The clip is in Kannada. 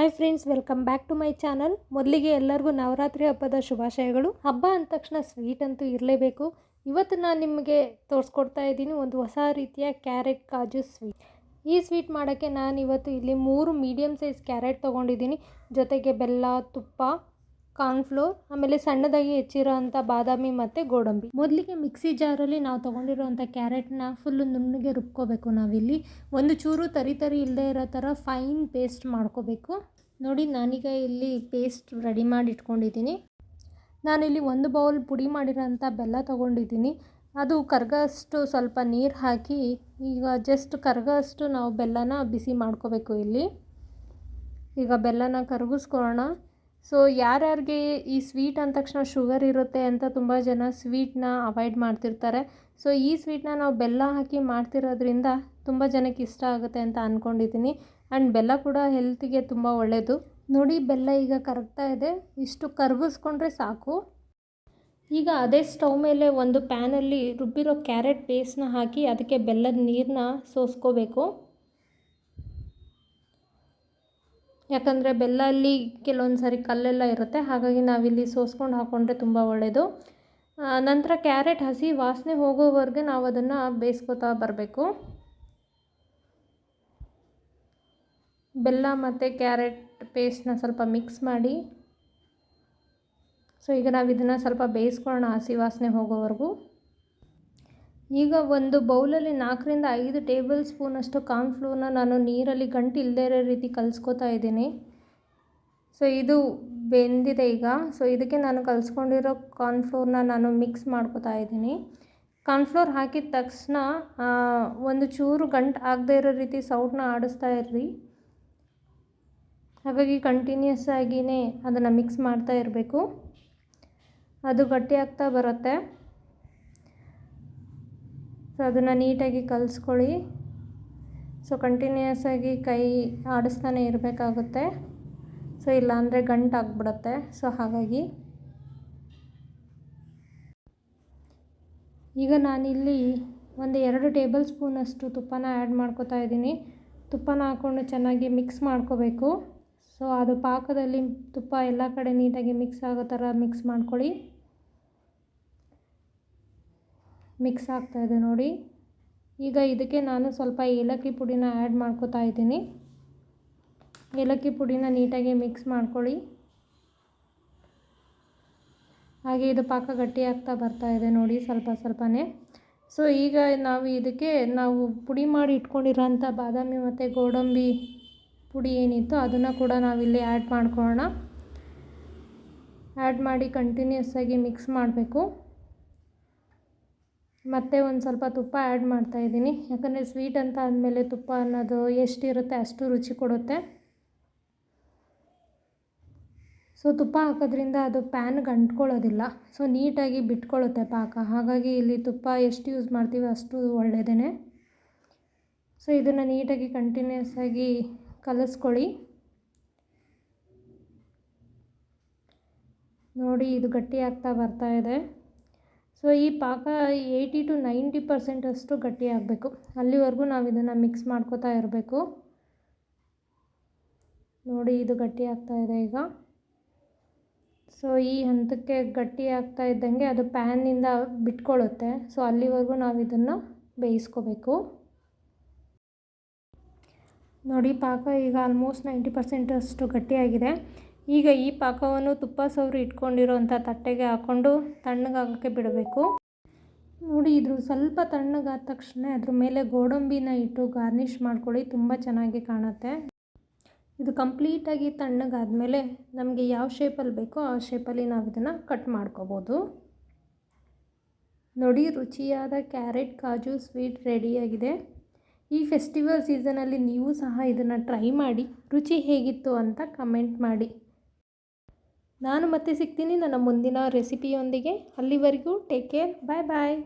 Hi friends welcome back to my channel ಮೊದಲಿಗೆ ಎಲ್ಲರಿಗೂ ನವರಾತ್ರಿ ಹಬ್ಬದ ಶುಭಾಶಯಗಳು. ಹಬ್ಬ ಅಂದ ತಕ್ಷಣ ಸ್ವೀಟ್ ಅಂತೂ ಇರಲೇಬೇಕು. ಇವತ್ತು ನಾನು ನಿಮಗೆ ತೋರಿಸ್ಕೊಡ್ತಾ ಇದ್ದೀನಿ ಒಂದು ಹೊಸ ರೀತಿಯ ಕ್ಯಾರೆಟ್ ಕಾಜು ಸ್ವೀಟ್ ಈ ಸ್ವೀಟ್ ಮಾಡೋಕ್ಕೆ ನಾನು ಇವತ್ತು ಇಲ್ಲಿ ಮೂರು ಮೀಡಿಯಮ್ ಸೈಜ್ ಕ್ಯಾರೆಟ್ ತೊಗೊಂಡಿದ್ದೀನಿ. ಜೊತೆಗೆ ಬೆಲ್ಲ, ತುಪ್ಪ ಕಾರ್ನ್ಫ್ಲೋರ್ ಆಮೇಲೆ ಸಣ್ಣದಾಗಿ ಹೆಚ್ಚಿರೋ ಅಂಥ ಬಾದಾಮಿ ಮತ್ತು ಗೋಡಂಬಿ. ಮೊದಲಿಗೆ ಮಿಕ್ಸಿ ಜಾರಲ್ಲಿ ನಾವು ತೊಗೊಂಡಿರೋವಂಥ ಕ್ಯಾರೆಟ್ನ ಫುಲ್ಲು ನುಣ್ಣಗೆ ರುಬ್ಕೋಬೇಕು ನಾವಿಲ್ಲಿ. ಒಂದು ಚೂರು ತರಿ ತರಿ ಇಲ್ಲದೆ ಇರೋ ಥರ ಫೈನ್ ಪೇಸ್ಟ್ ಮಾಡ್ಕೋಬೇಕು. ನೋಡಿ, ನಾನೀಗ ಇಲ್ಲಿ ಪೇಸ್ಟ್ ರೆಡಿ ಮಾಡಿ ಇಟ್ಕೊಂಡಿದ್ದೀನಿ. ನಾನಿಲ್ಲಿ ಒಂದು ಬೌಲ್ ಪುಡಿ ಮಾಡಿರೋಂಥ ಬೆಲ್ಲ ತೊಗೊಂಡಿದ್ದೀನಿ. ಅದು ಕರಗಷ್ಟು ಸ್ವಲ್ಪ ನೀರು ಹಾಕಿ, ಈಗ ಜಸ್ಟ್ ಕರಗಷ್ಟು ನಾವು ಬೆಲ್ಲನ ಬಿಸಿ ಮಾಡ್ಕೋಬೇಕು ಇಲ್ಲಿ. ಈಗ ಬೆಲ್ಲನ ಕರಗಿಸ್ಕೊಳ್ಳೋಣ. ಸೊ ಯಾರ್ಯಾರಿಗೆ ಈ ಸ್ವೀಟ್ ಅಂದ ತಕ್ಷಣ ಶುಗರ್ ಇರುತ್ತೆ ಅಂತ ತುಂಬ ಜನ ಸ್ವೀಟ್ನ ಅವಾಯ್ಡ್ ಮಾಡ್ತಿರ್ತಾರೆ. ಸೊ ಈ ಸ್ವೀಟ್ನ ನಾವು ಬೆಲ್ಲ ಹಾಕಿ ಮಾಡ್ತಿರೋದ್ರಿಂದ ತುಂಬ ಜನಕ್ಕೆ ಇಷ್ಟ ಆಗುತ್ತೆ ಅಂತ ಅಂದ್ಕೊಂಡಿದ್ದೀನಿ ಆ್ಯಂಡ್ ಬೆಲ್ಲ ಕೂಡ ಹೆಲ್ತಿಗೆ ತುಂಬ ಒಳ್ಳೆಯದು ನೋಡಿ, ಬೆಲ್ಲ ಈಗ ಕರಗ್ತಾ ಇದೆ. ಇಷ್ಟು ಕರಗಿಸ್ಕೊಂಡ್ರೆ ಸಾಕು. ಈಗ ಅದೇ ಸ್ಟವ್ ಮೇಲೆ ಒಂದು ಪ್ಯಾನಲ್ಲಿ ರುಬ್ಬಿರೋ ಕ್ಯಾರೆಟ್ ಪೇಸ್ಟ್ನ ಹಾಕಿ ಅದಕ್ಕೆ ಬೆಲ್ಲದ ನೀರನ್ನ ಸೋಸ್ಕೋಬೇಕು. ಯಾಕಂದರೆ ಬೆಲ್ಲ ಅಲ್ಲಿ ಕೆಲವೊಂದು ಸಾರಿ ಕಲ್ಲೆಲ್ಲ ಇರುತ್ತೆ. ಹಾಗಾಗಿ ನಾವಿಲ್ಲಿ ಸೋಸ್ಕೊಂಡು ಹಾಕ್ಕೊಂಡ್ರೆ ತುಂಬ ಒಳ್ಳೆಯದು ನಂತರ ಕ್ಯಾರೆಟ್ ಹಸಿ ವಾಸನೆ ಹೋಗೋವರೆಗೆ ನಾವು ಅದನ್ನು ಬೇಯಿಸ್ಕೊತಾ ಬರಬೇಕು. ಬೆಲ್ಲ ಮತ್ತು ಕ್ಯಾರೆಟ್ ಪೇಸ್ಟ್ನ ಸ್ವಲ್ಪ ಮಿಕ್ಸ್ ಮಾಡಿ. ಸೊ, ಈಗ ನಾವು ಇದನ್ನು ಸ್ವಲ್ಪ ಬೇಯಿಸ್ಕೊಳ್ಳೋಣ ಹಸಿ ವಾಸನೆ ಹೋಗೋವರೆಗೂ. ಈಗ ಒಂದು ಬೌಲಲ್ಲಿ ನಾಲ್ಕರಿಂದ ಐದು ಟೇಬಲ್ ಸ್ಪೂನಷ್ಟು ಕಾರ್ನ್ಫ್ಲೋರ್ನ ನಾನು ನೀರಲ್ಲಿ ಗಂಟು ಇಲ್ಲದೇ ಇರೋ ರೀತಿ ಕಲಿಸ್ಕೊತಾ ಇದ್ದೀನಿ. ಸೊ, ಇದು ಬೆಂದಿದೆ ಈಗ. ಸೊ, ಇದಕ್ಕೆ ನಾನು ಕಲಿಸ್ಕೊಂಡಿರೋ ಕಾರ್ನ್ಫ್ಲೋರ್ನ ನಾನು ಮಿಕ್ಸ್ ಮಾಡ್ಕೋತಾ ಇದ್ದೀನಿ. ಕಾರ್ನ್ಫ್ಲೋರ್ ಹಾಕಿದ ತಕ್ಷಣ ಒಂದು ಚೂರು ಗಂಟು ಆಗದೇ ಇರೋ ರೀತಿ ಸೌಟನ್ನ ಆಡಿಸ್ತಾ ಇರ್ರಿ. ಹಾಗಾಗಿ ಕಂಟಿನ್ಯೂಸ್ ಆಗಿಯೇ ಅದನ್ನು ಮಿಕ್ಸ್ ಮಾಡ್ತಾ ಇರಬೇಕು. ಅದು ಗಟ್ಟಿ ಆಗ್ತಾ ಬರುತ್ತೆ. ಸೊ ಅದನ್ನು ನೀಟಾಗಿ ಕಲಿಸ್ಕೊಳ್ಳಿ. ಸೊ ಕಂಟಿನ್ಯೂಸ್ ಆಗಿ ಕೈ ಆಡಿಸ್ತಾನೆ ಇರಬೇಕಾಗುತ್ತೆ. ಸೊ ಇಲ್ಲಾಂದರೆ ಗಂಟು ಆಗಿಬಿಡುತ್ತೆ. ಸೊ ಹಾಗಾಗಿ. ಈಗ ನಾನಿಲ್ಲಿ ಒಂದು ಎರಡು ಟೇಬಲ್ ಸ್ಪೂನಷ್ಟು ತುಪ್ಪನ ಆ್ಯಡ್ ಮಾಡ್ಕೋತಾ ಇದ್ದೀನಿ. ತುಪ್ಪನ ಹಾಕ್ಕೊಂಡು ಚೆನ್ನಾಗಿ ಮಿಕ್ಸ್ ಮಾಡ್ಕೋಬೇಕು. ಸೊ ಅದು ಪಾಕದಲ್ಲಿ ತುಪ್ಪ ಎಲ್ಲ ಕಡೆ ನೀಟಾಗಿ ಮಿಕ್ಸ್ ಆಗೋ ಥರ ಮಿಕ್ಸ್ ಮಾಡ್ಕೊಳ್ಳಿ. ಮಿಕ್ಸ್ ಆಗ್ತಾಯಿದೆ ನೋಡಿ. ಈಗ ಇದಕ್ಕೆ ನಾನು ಸ್ವಲ್ಪ ಏಲಕ್ಕಿ ಪುಡಿನ ಆ್ಯಡ್ ಮಾಡ್ಕೋತಾ ಇದ್ದೀನಿ. ಏಲಕ್ಕಿ ಪುಡಿನ ನೀಟಾಗಿ ಮಿಕ್ಸ್ ಮಾಡ್ಕೊಳ್ಳಿ. ಹಾಗೆ ಇದು ಪಾಕ ಗಟ್ಟಿ ಆಗ್ತಾ ಬರ್ತಾ ಇದೆ ನೋಡಿ ಸ್ವಲ್ಪ ಸ್ವಲ್ಪನೇ. ಸೊ, ಈಗ ನಾವು ಇದಕ್ಕೆ ನಾವು ಪುಡಿ ಮಾಡಿ ಇಟ್ಕೊಂಡಿರೋಂಥ ಬಾದಾಮಿ ಮತ್ತು ಗೋಡಂಬಿ ಪುಡಿ ಏನಿತ್ತು ಅದನ್ನು ಕೂಡ ನಾವಿಲ್ಲಿ ಆ್ಯಡ್ ಮಾಡ್ಕೊಳ್ಳೋಣ. ಆ್ಯಡ್ ಮಾಡಿ ಕಂಟಿನ್ಯೂಸ್ ಆಗಿ ಮಿಕ್ಸ್ ಮಾಡಬೇಕು. ಮತ್ತು ಒಂದು ಸ್ವಲ್ಪ ತುಪ್ಪ ಆ್ಯಡ್ ಮಾಡ್ತಾಯಿದ್ದೀನಿ ಯಾಕಂದರೆ ಸ್ವೀಟ್ ಅಂತ ಆದಮೇಲೆ ತುಪ್ಪ ಅನ್ನೋದು ಎಷ್ಟಿರುತ್ತೆ ಅಷ್ಟು ರುಚಿ ಕೊಡುತ್ತೆ. ಸೊ ತುಪ್ಪ ಹಾಕೋದ್ರಿಂದ ಅದು ಪ್ಯಾನ್ಗೆ ಅಂಟ್ಕೊಳ್ಳೋದಿಲ್ಲ. ಸೊ ನೀಟಾಗಿ ಬಿಟ್ಕೊಳ್ಳುತ್ತೆ ಪಾಕ. ಹಾಗಾಗಿ ಇಲ್ಲಿ ತುಪ್ಪ ಎಷ್ಟು ಯೂಸ್ ಮಾಡ್ತೀವಿ ಅಷ್ಟು ಒಳ್ಳೆಯದೇ ಸೊ ಇದನ್ನು ನೀಟಾಗಿ ಕಂಟಿನ್ಯೂಸ್ ಆಗಿ ಕಲಿಸ್ಕೊಳ್ಳಿ. ನೋಡಿ, ಇದು ಗಟ್ಟಿ ಆಗ್ತಾ ಬರ್ತಾ ಇದೆ. ಸೊ ಈ ಪಾಕ ಏಯ್ಟಿ ಟು ನೈಂಟಿ ಪರ್ಸೆಂಟಷ್ಟು ಗಟ್ಟಿ ಆಗಬೇಕು. ಅಲ್ಲಿವರೆಗೂ ನಾವು ಇದನ್ನು ಮಿಕ್ಸ್ ಮಾಡ್ಕೋತಾ ಇರಬೇಕು. ನೋಡಿ ಇದು ಗಟ್ಟಿ ಆಗ್ತಾ ಇದೆ ಈಗ. ಸೊ ಈ ಹಂತಕ್ಕೆ ಗಟ್ಟಿ ಆಗ್ತಾ ಇದ್ದಂಗೆ ಅದು ಪ್ಯಾನಿಂದ ಬಿಟ್ಕೊಳ್ಳುತ್ತೆ ಸೊ ಅಲ್ಲಿವರೆಗೂ ನಾವು ಇದನ್ನು ಬೇಯಿಸ್ಕೋಬೇಕು. ನೋಡಿ ಪಾಕ ಈಗ ಆಲ್ಮೋಸ್ಟ್ ನೈಂಟಿ ಪರ್ಸೆಂಟಷ್ಟು ಗಟ್ಟಿಯಾಗಿದೆ ಈಗ ಈ ಪಾಕವನ್ನು ತುಪ್ಪ ಸವರಿ ಇಟ್ಕೊಂಡಿರೋಂಥ ತಟ್ಟೆಗೆ ಹಾಕ್ಕೊಂಡು ತಣ್ಣಗಾಗೋಕ್ಕೆ ಬಿಡಬೇಕು. ನೋಡಿ, ಇದ್ರ ಸ್ವಲ್ಪ ತಣ್ಣಗಾದ ತಕ್ಷಣ ಅದ್ರ ಮೇಲೆ ಗೋಡಂಬಿನ ಇಟ್ಟು ಗಾರ್ನಿಷ್ ಮಾಡ್ಕೊಳ್ಳಿ, ತುಂಬ ಚೆನ್ನಾಗಿ ಕಾಣುತ್ತೆ. ಇದು ಕಂಪ್ಲೀಟಾಗಿ ತಣ್ಣಗಾದಮೇಲೆ ನಮಗೆ ಯಾವ ಶೇಪಲ್ಲಿ ಬೇಕೋ ಆ ಶೇಪಲ್ಲಿ ನಾವು ಇದನ್ನು ಕಟ್ ಮಾಡ್ಕೋಬೋದು. ನೋಡಿ, ರುಚಿಯಾದ ಕ್ಯಾರೆಟ್, ಕಾಜು, ಸ್ವೀಟ್ ರೆಡಿಯಾಗಿದೆ. ಈ ಫೆಸ್ಟಿವಲ್ ಸೀಸನಲ್ಲಿ ನೀವು ಸಹ ಇದನ್ನು ಟ್ರೈ ಮಾಡಿ, ರುಚಿ ಹೇಗಿತ್ತು ಅಂತ ಕಮೆಂಟ್ ಮಾಡಿ. ನಾನು ಮತ್ತೆ ಸಿಗ್ತೀನಿ ನನ್ನ ಮುಂದಿನ ರೆಸಿಪಿಯೊಂದಿಗೆ. ಅಲ್ಲಿವರೆಗೂ ಟೇಕ್ ಕೇರ್ ಬಾಯ್ ಬಾಯ್